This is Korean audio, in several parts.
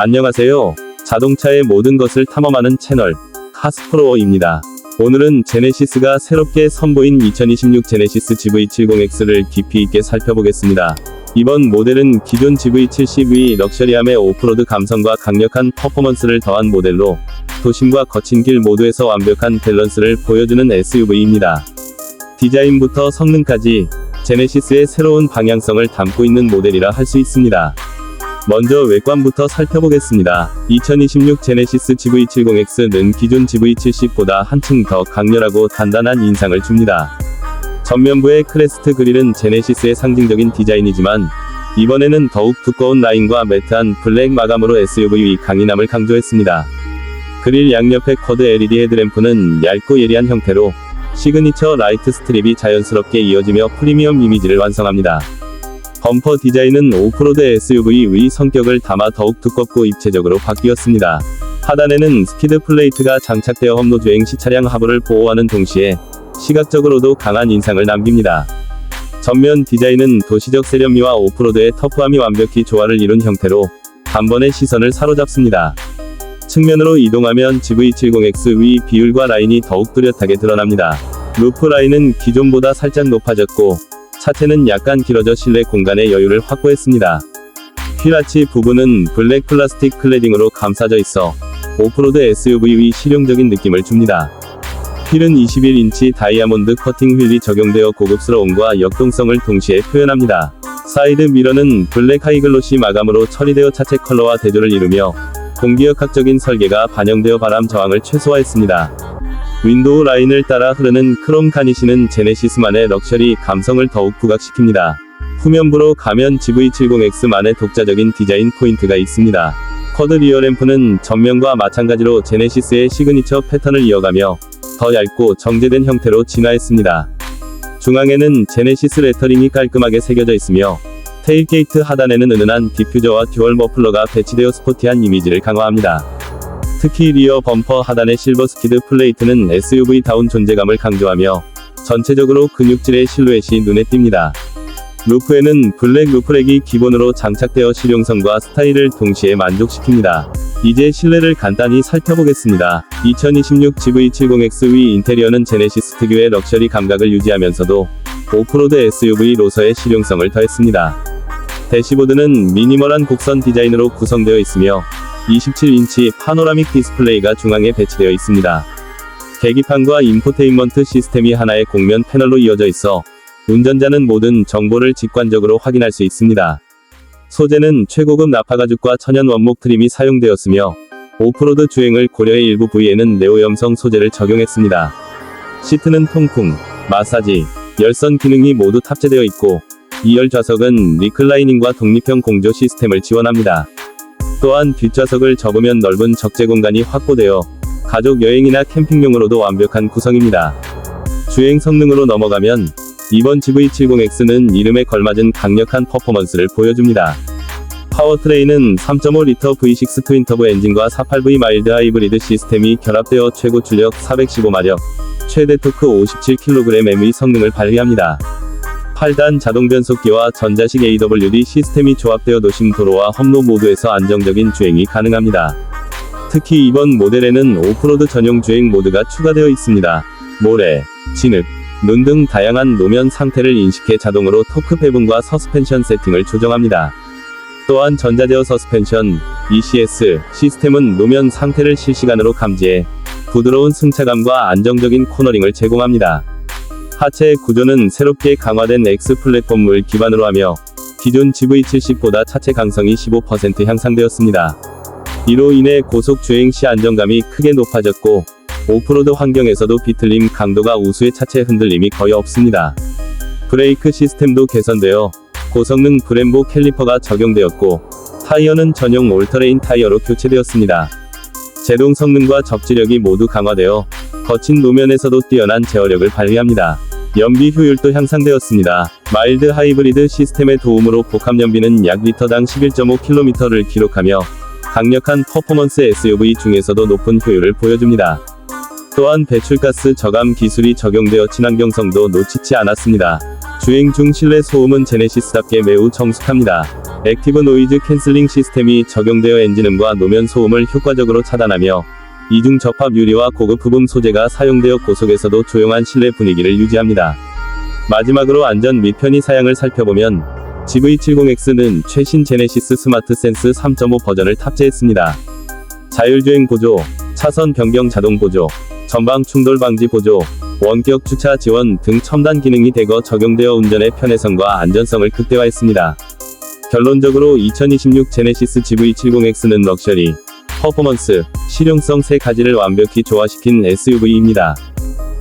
안녕하세요. 자동차의 모든 것을 탐험하는 채널 카스프로어입니다. 오늘은 제네시스가 새롭게 선보인 2026 제네시스 GV70X를 깊이 있게 살펴보겠습니다. 이번 모델은 기존 GV70의 럭셔리함의 오프로드 감성과 강력한 퍼포먼스를 더한 모델로 도심과 거친 길 모두에서 완벽한 밸런스를 보여주는 SUV입니다. 디자인부터 성능까지 제네시스의 새로운 방향성을 담고 있는 모델이라 할 수 있습니다. 먼저 외관부터 살펴보겠습니다. 2026 제네시스 GV70X는 기존 GV70보다 한층 더 강렬하고 단단한 인상을 줍니다. 전면부의 크레스트 그릴은 제네시스의 상징적인 디자인이지만 이번에는 더욱 두꺼운 라인과 매트한 블랙 마감으로 SUV의 강인함을 강조했습니다. 그릴 양옆의 쿼드 LED 헤드램프는 얇고 예리한 형태로 시그니처 라이트 스트립이 자연스럽게 이어지며 프리미엄 이미지를 완성합니다. 범퍼 디자인은 오프로드 SUV의 성격을 담아 더욱 두껍고 입체적으로 바뀌었습니다. 하단에는 스키드 플레이트가 장착되어 험로 주행 시 차량 하부를 보호하는 동시에 시각적으로도 강한 인상을 남깁니다. 전면 디자인은 도시적 세련미와 오프로드의 터프함이 완벽히 조화를 이룬 형태로 단번에 시선을 사로잡습니다. 측면으로 이동하면 GV70X 위 비율과 라인이 더욱 뚜렷하게 드러납니다. 루프 라인은 기존보다 살짝 높아졌고 차체는 약간 길어져 실내 공간의 여유를 확보했습니다. 휠아치 부분은 블랙 플라스틱 클레딩으로 감싸져 있어 오프로드 SUV의 실용적인 느낌을 줍니다. 휠은 21인치 다이아몬드 커팅 휠이 적용되어 고급스러움과 역동성을 동시에 표현합니다. 사이드 미러는 블랙 하이글로시 마감으로 처리되어 차체 컬러와 대조를 이루며 공기역학적인 설계가 반영되어 바람 저항을 최소화했습니다. 윈도우 라인을 따라 흐르는 크롬 가니시는 제네시스만의 럭셔리 감성을 더욱 부각시킵니다. 후면부로 가면 GV70X만의 독자적인 디자인 포인트가 있습니다. 쿼드 리어 램프는 전면과 마찬가지로 제네시스의 시그니처 패턴을 이어가며 더 얇고 정제된 형태로 진화했습니다. 중앙에는 제네시스 레터링이 깔끔하게 새겨져 있으며 테일게이트 하단에는 은은한 디퓨저와 듀얼 머플러가 배치되어 스포티한 이미지를 강화합니다. 특히 리어 범퍼 하단의 실버 스키드 플레이트는 SUV다운 존재감을 강조하며 전체적으로 근육질의 실루엣이 눈에 띕니다. 루프에는 블랙 루프렉이 기본으로 장착되어 실용성과 스타일을 동시에 만족시킵니다. 이제 실내를 간단히 살펴보겠습니다. 2026 GV70X 위 인테리어는 제네시스 특유의 럭셔리 감각을 유지하면서도 오프로드 SUV로서의 실용성을 더했습니다. 대시보드는 미니멀한 곡선 디자인으로 구성되어 있으며 27인치 파노라믹 디스플레이가 중앙에 배치되어 있습니다. 계기판과 인포테인먼트 시스템이 하나의 곡면 패널로 이어져 있어 운전자는 모든 정보를 직관적으로 확인할 수 있습니다. 소재는 최고급 나파가죽과 천연 원목 트림이 사용되었으며 오프로드 주행을 고려해 일부 부위에는 네오염성 소재를 적용했습니다. 시트는 통풍, 마사지, 열선 기능이 모두 탑재되어 있고 2열 좌석은 리클라이닝과 독립형 공조 시스템을 지원합니다. 또한 뒷좌석을 접으면 넓은 적재 공간이 확보되어 가족 여행이나 캠핑용으로도 완벽한 구성입니다. 주행 성능으로 넘어가면 이번 GV70X는 이름에 걸맞은 강력한 퍼포먼스를 보여줍니다. 파워트레인은 3.5리터 V6 트윈터보 엔진과 48V 마일드 하이브리드 시스템이 결합되어 최고 출력 415마력, 최대 토크 57kgm의 성능을 발휘합니다. 8단 자동 변속기와 전자식 AWD 시스템이 조합되어 도심 도로와 험로 모두에서 안정적인 주행이 가능합니다. 특히 이번 모델에는 오프로드 전용 주행 모드가 추가되어 있습니다. 모래, 진흙, 눈 등 다양한 노면 상태를 인식해 자동으로 토크 배분과 서스펜션 세팅을 조정합니다. 또한 전자제어 서스펜션, ECS 시스템은 노면 상태를 실시간으로 감지해 부드러운 승차감과 안정적인 코너링을 제공합니다. 하체의 구조는 새롭게 강화된 X 플랫폼을 기반으로 하며 기존 GV70보다 차체 강성이 15% 향상되었습니다. 이로 인해 고속 주행 시 안정감이 크게 높아졌고 오프로드 환경에서도 비틀림 강도가 우수의 차체 흔들림이 거의 없습니다. 브레이크 시스템도 개선되어 고성능 브렘보 캘리퍼가 적용되었고 타이어는 전용 올터레인 타이어로 교체되었습니다. 제동 성능과 접지력이 모두 강화되어 거친 노면에서도 뛰어난 제어력을 발휘합니다. 연비 효율도 향상되었습니다. 마일드 하이브리드 시스템의 도움으로 복합 연비는 약 리터당 11.5km를 기록하며 강력한 퍼포먼스 SUV 중에서도 높은 효율을 보여줍니다. 또한 배출가스 저감 기술이 적용되어 친환경성도 놓치지 않았습니다. 주행 중 실내 소음은 제네시스답게 매우 정숙합니다. 액티브 노이즈 캔슬링 시스템이 적용되어 엔진음과 노면 소음을 효과적으로 차단하며 이중 접합 유리와 고급 부품 소재가 사용되어 고속에서도 조용한 실내 분위기를 유지합니다. 마지막으로 안전 및 편의 사양을 살펴보면 GV70X는 최신 제네시스 스마트 센스 3.5 버전을 탑재했습니다. 자율주행 보조, 차선 변경 자동 보조, 전방 충돌 방지 보조, 원격 주차 지원 등 첨단 기능이 대거 적용되어 운전의 편해성과 안전성을 극대화했습니다. 결론적으로 2026 제네시스 GV70X는 럭셔리, 퍼포먼스, 실용성 세 가지를 완벽히 조화시킨 SUV입니다.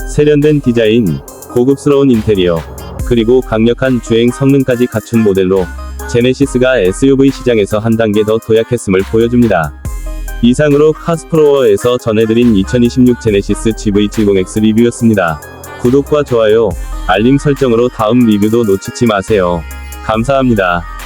세련된 디자인, 고급스러운 인테리어, 그리고 강력한 주행 성능까지 갖춘 모델로 제네시스가 SUV 시장에서 한 단계 더 도약했음을 보여줍니다. 이상으로 카스프로어에서 전해드린 2026 제네시스 GV70X 리뷰였습니다. 구독과 좋아요, 알림 설정으로 다음 리뷰도 놓치지 마세요. 감사합니다.